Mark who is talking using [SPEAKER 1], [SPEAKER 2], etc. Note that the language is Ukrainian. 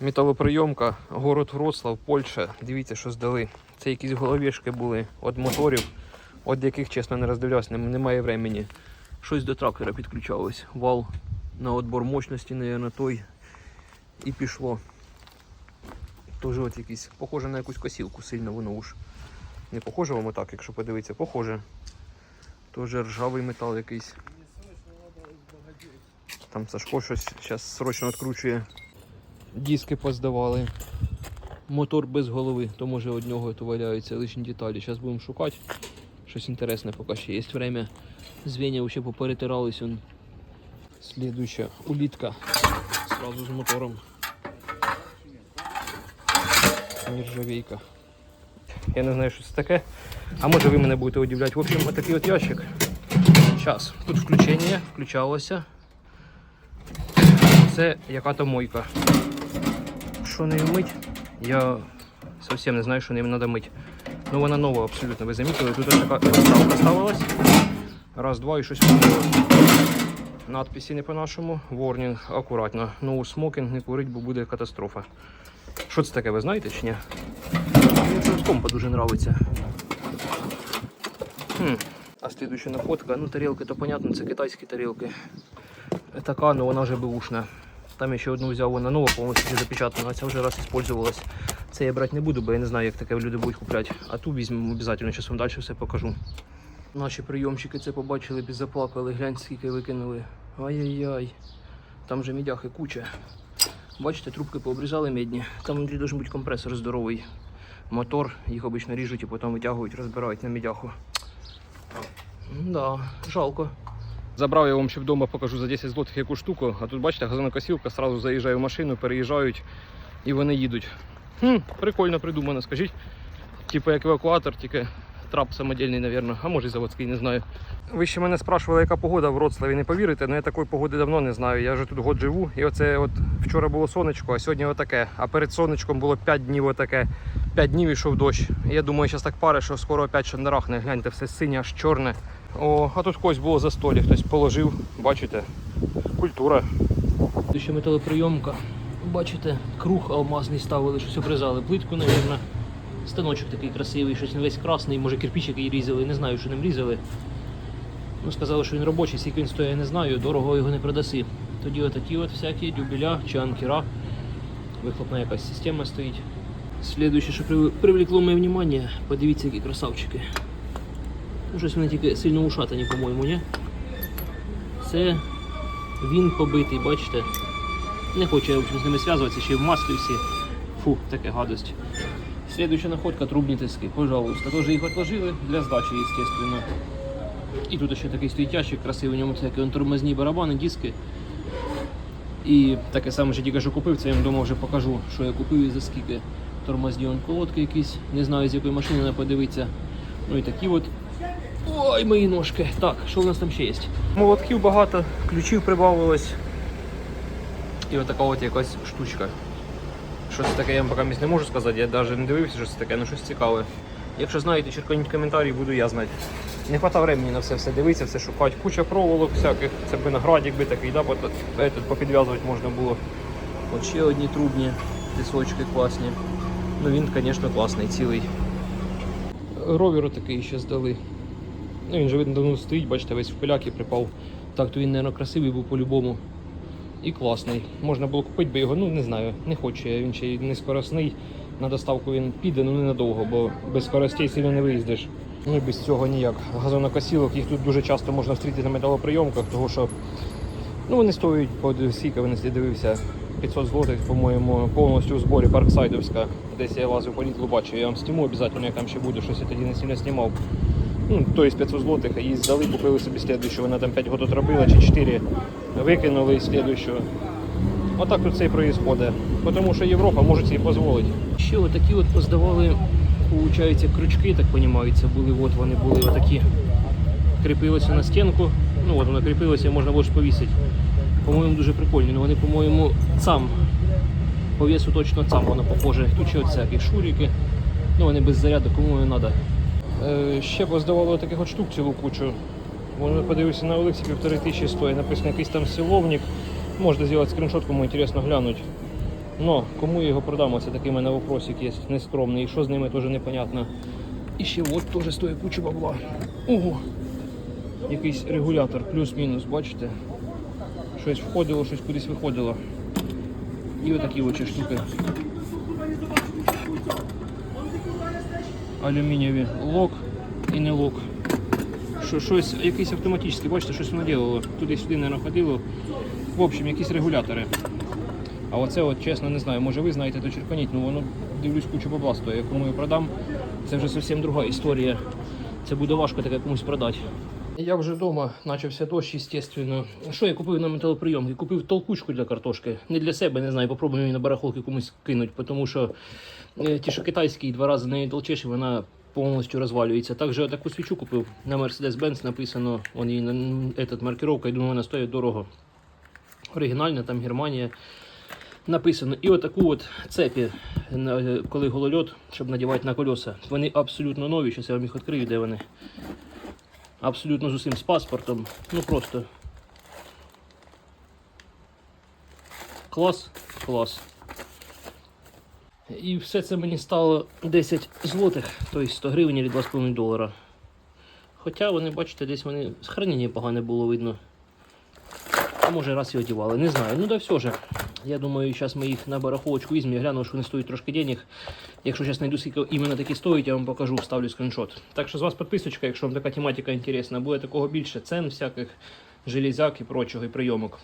[SPEAKER 1] Металоприйомка, город Вроцлав, Польща. Дивіться, що здали. Це якісь головішки були від моторів, від яких, чесно, не роздивлявся, немає времени. Щось до трактора підключалось. Вал на отбор мощності, на той. І пішло. Тоже от якийсь, похоже на якусь косілку сильно воно уж. Не похоже вам отак, якщо подивитися, похоже. Тоже ржавий метал якийсь. Там Сашко щось зараз срочно відкручує. Диски поздавали. Мотор без голови, то може від нього то валяються лишні деталі. Зараз будемо шукати. Щось інтересне, поки ще є время. Звенья ще поперетирались. Он. Слідуюча улітка. Сразу з мотором. Нержавейка. Я не знаю, що це таке. А може ви мене будете удивляти. В общем, отакий от ящик. Зараз. Тут включення, включалося. Це яка-то мойка. Що нею мить? Я зовсім не знаю, що нею треба мити. Ну вона нова абсолютно, ви замітили. Тут така вставка ставилась. Раз, два і щось помило. Надписи не по-нашому. Warning, акуратно. No smoking, не курить, бо буде катастрофа. Що це таке, ви знаєте чи ні? Мені це компа дуже подобається. А слідуюча находка, ну тарілки, то понятно, це китайські тарілки. Така, ну вона вже беушна. Там я ще одну взяв, вона нова, повністю запечатана, а ця вже раз використовувалась. Це я брати не буду, бо я не знаю, як таке люди будуть купляти. А ту візьмемо обов'язково, зараз вам далі все покажу. Наші прийомчики це побачили, заплакали, глянь, скільки викинули. Ай-яй-яй. Там же мідяхи куча. Бачите, трубки пообрізали медні. Там внутрі должен бути компресор здоровий. Мотор, їх обично ріжуть і потім витягують, розбирають на мідяху. Да, жалко. Забрав я вам ще вдома, покажу за 10 злотих яку штуку. А тут бачите, газонокосілка, сразу заїжджає в машину, переїжджають і вони їдуть. Хм, прикольно придумано, скажіть. Типу як евакуатор, тільки трап самодільний, мабуть, а може і заводський, не знаю. Ви ще мене спрашували, яка погода в Вроцлаві, не повірите, але я такої погоди давно не знаю. Я вже тут год живу. І оце от вчора було сонечко, а сьогодні отаке. А перед сонечком було 5 днів отаке. 5 днів ішов дощ. Я думаю, зараз так пари, що скоро опять шандарахне. Гляньте, все синє, аж чорне. О, а тут когось було за столі, хтось положив, бачите, культура. Ще металоприйомка. Бачите, круг алмазний ставили, щось обрізали. Плитку, мабуть. Станочок такий красивий, щось він весь красний, може кирпичик її різали, не знаю, що ним різали. Ну, сказали, що він робочий, скільки він стоїть, я не знаю, дорого його не продаси. Тоді отакі от всякі дюбеля чи анкера. Вихлопна якась система стоїть. Слідуюче, що привлекло моє внимание, подивіться, які красавчики. Ну, щось вони тільки сильно ушатані, по-моєму, ні? Це він побитий, бачите? Не хочу в общем, з ними зв'язуватися, ще й в маслі всі. Фу, таке гадость. Следующая находка трубні тиски, пожалуйста. Тоже їх отложили для здачі, естественно. І тут ще такий стоїть ящик красивий, у ньому всякі тормозні барабани, диски. І таке саме, що тільки що купив, це я вам вдома вже покажу, що я купив і за скільки. Тормозні колодки якісь, не знаю з якої машини треба подивитися. Ну і такі от. Ой, мої ножки. Так, що в нас там ще є? Молотків багато, ключів прибавилось. І отака от якась штучка. Що це таке, я вам поки не можу сказати, я навіть не дивився, що це таке, ну щось цікаве. Якщо знаєте, черканіть коментарі, буду я знати. Не хватає времени на все все дивитися, все шукати. Куча проволок всяких, це виноградик би такий, да, попідв'язувати можна було. От ще одні трубні, тисочки класні. Ну він, звісно, класний, цілий. Ровер такий ще здали. Ну, він же видно давно стоїть, бачите, весь в пиляки припав. Так, то він, мабуть, красивий був по-любому. І класний. Можна було купити би його, ну не знаю, не хочу я. Він ще й не скоросний. На доставку він піде, ну ненадовго, бо без скоростей сильно не виїздиш. Ну і без цього ніяк. Газонокосілок, їх тут дуже часто можна зустріти на металоприйомках, тому що ну, вони стоять скільки вони дивився. 500 злотих, по-моєму, повністю у зборі парксайдовська. Десь я лазив по літлу бачив, я вам зніму обов'язково, як там ще буде, щось я тоді не сильно знімав. Ну, то есть 500 злотих, її здали, купили собі слідуючу, вона там 5 років робила чи 4, викинули і слідуючу. Отак тут це і проїсходить. Тому що Європа може собі дозволити. Ще отакі от поздавали, виходить, крючки, так розумію, це були, от вони були отакі. Кріпилося на стінку, ну от воно кріпилося, можна було ж повісити. По-моєму, дуже прикольні, але вони, по-моєму, сам. По весу точно сам воно похоже. Тут ще всякі шурики. Ну вони без заряду, кому не треба. Е, ще поздавало таких от штук цілу кучу. Можна подивитися на Олексі півтори тисячі стоїть. Написано якийсь там силовник. Можна зробити скріншот, кому інтересно глянути. Но кому я його продам, ось такий у мене вопросик є нескромний. І що з ними теж непонятно. І ще от теж стоїть куча бабла. Ого! Якийсь регулятор, плюс-мінус, бачите? Щось входило, щось кудись виходило. І отакі от ще штуки. Алюмінієві лок і не лок. Що, щось, якийсь автоматичний, бачите, щось воно ділило. Туди-сюди не ходило. В общем, якісь регулятори. А оце, от, чесно, не знаю, може ви знаєте, то черканіть, ну воно дивлюсь кучу бабла стоїть. Я я продам, це вже зовсім друга історія. Це буде важко таке комусь продати. Я вже вдома почався дощ, естественно. Що я купив на металоприйомки? Купив толкучку для картошки. Не для себе, не знаю, попробую її на барахолки комусь кинуть, тому що е, ті, що китайські, два рази неї толчеш, і вона повністю розвалюється. Також таку свічу купив на Mercedes-Benz, написано, он її этот, маркировка, я думаю, вона стоїть дорого. Оригінальна, там Германія написано. І отаку от цепі, коли голольот, щоб надівати на колеса. Вони абсолютно нові. Зараз я вам їх відкрию, де вони. Абсолютно з усім з паспортом. Ну просто. Клас, клас. І все це мені стало 10 злотих, тобто 100 гривень чи 2,5 долара. Хоча вони, бачите, десь вони з хранення погане було видно. А може раз і одівали, не знаю. Ну да все же. Я думаю, зараз ми їх на барахолочку візьмемо, я гляну, що вони стоять трошки денег. Якщо зараз знайду скільки іменно такі стоять, я вам покажу, вставлю скріншот. Так що з вас підписочка, якщо вам така тематика інтересна, буде такого більше цен всяких, железяк і прочого, і прийомок.